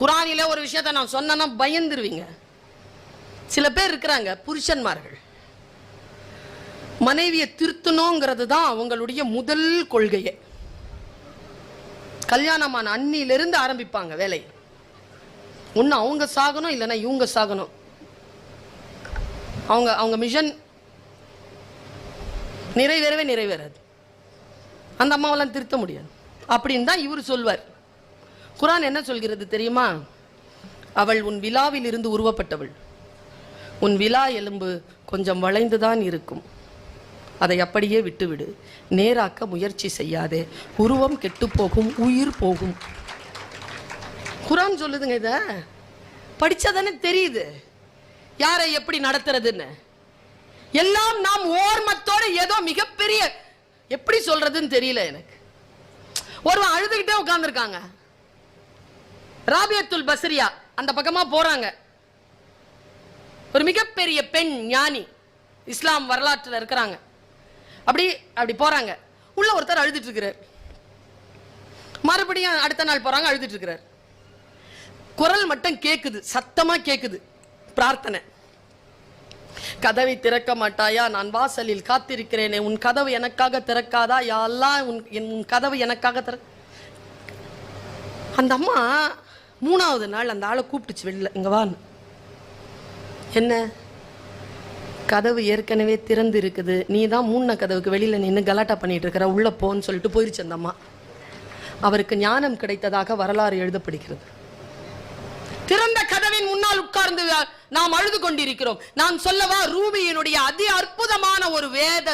குரானில ஒரு விஷயத்த நான் சொன்னேன்னா பயந்துருவீங்க. சில பேர் இருக்கிறாங்க புருஷன்மார்கள். மனைவியை திருத்தணுங்கிறது தான் அவங்களுடைய முதல் கொள்கையே. கல்யாணமான அன்னியிலிருந்து ஆரம்பிப்பாங்க வேலை. ஒன்று அவங்க சாகணும் இல்லைன்னா இவங்க சாகணும். அவங்க அவங்க மிஷன் நிறைவேறவே நிறைவேறாது. அந்த அம்மாவெல்லாம் திருத்த முடியாது. அப்படின்னு தான் இவர் சொல்வார். குரான் என்ன சொல்கிறது தெரியுமா? அவள் உன் விழாவில் இருந்து உருவப்பட்டவள். உன் விழா எலும்பு கொஞ்சம் வளைந்துதான் இருக்கும். அதை அப்படியே விட்டுவிடு. நேராக்க முயற்சி செய்யாதே. உருவம் கெட்டுப் போகும் உயிர் போகும். குரான் சொல்லுதுங்க இத? படிச்சாதானே தெரியுது. யாரை எப்படி நடத்துறதுன்னு. எல்லாம் நாம் ஓர்மத்தோட ஏதோ மிகப்பெரிய எப்படி சொல்றதுன்னு தெரியல எனக்கு. ஒருவன் அழுதுகிட்டே உட்காந்துருக்காங்க ராபியத்துல் பஸ்ரியா அந்த பக்கமா போறாங்க. ஒரு மிகப்பெரிய பெண் ஞானி இஸ்லாம் வரலாற்றில் இருக்கிறாங்க. அப்படி அப்படி போறாங்க. உள்ள ஒருத்தர் அழுதுட்டு இருக்கிறார் மறுபடியும் அடுத்த நாள் போறாங்க அழுதுட்டு இருக்கிறார் குரல் மட்டும் கேட்குது சத்தமா கேக்குது பிரார்த்தனை. கதவை திறக்க மாட்டாயா? நான் வாசலில் காத்திருக்கிறேனே. உன் கதவு எனக்காக திறக்காதா? யாரெல்லாம் உன் என் உன் கதவு எனக்காக திற. அந்த அம்மா மூணாவது நாள் அந்த ஆளை கூப்பிட்டுச்சு வெளியில் இங்கே வான்னு. என்ன? கதவு ஏற்கனவே திறந்து இருக்குது நீ தான் மூணு கதவுக்கு வெளியில நின்று கலாட்டா பண்ணிட்டு இருக்கிற உள்ள போன்னு சொல்லிட்டு போயிருச்சு அந்த அம்மா. அவருக்கு ஞானம் கிடைத்ததாக வரலாறு எழுதப்படுகிறது. திறந்த கதவின் முன்னால் உட்கார்ந்து நாம் அழுது கொண்டிருக்கிறோம். நான் சொல்லவா ரூபியினுடைய அதி அற்புதமான ஒரு வேத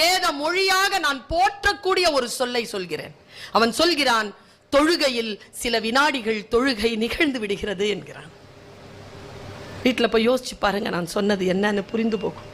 வேத மொழியாக நான் போற்றக்கூடிய ஒரு சொல்லை சொல்கிறேன். அவன் சொல்கிறான் தொழுகையில் சில வினாடிகள் தொழுகை நிகழ்ந்து விடுகிறது என்கிறான். வீட்டில் போய் யோசிச்சு பாருங்க நான் சொன்னது என்னன்னு புரிந்து போகும்.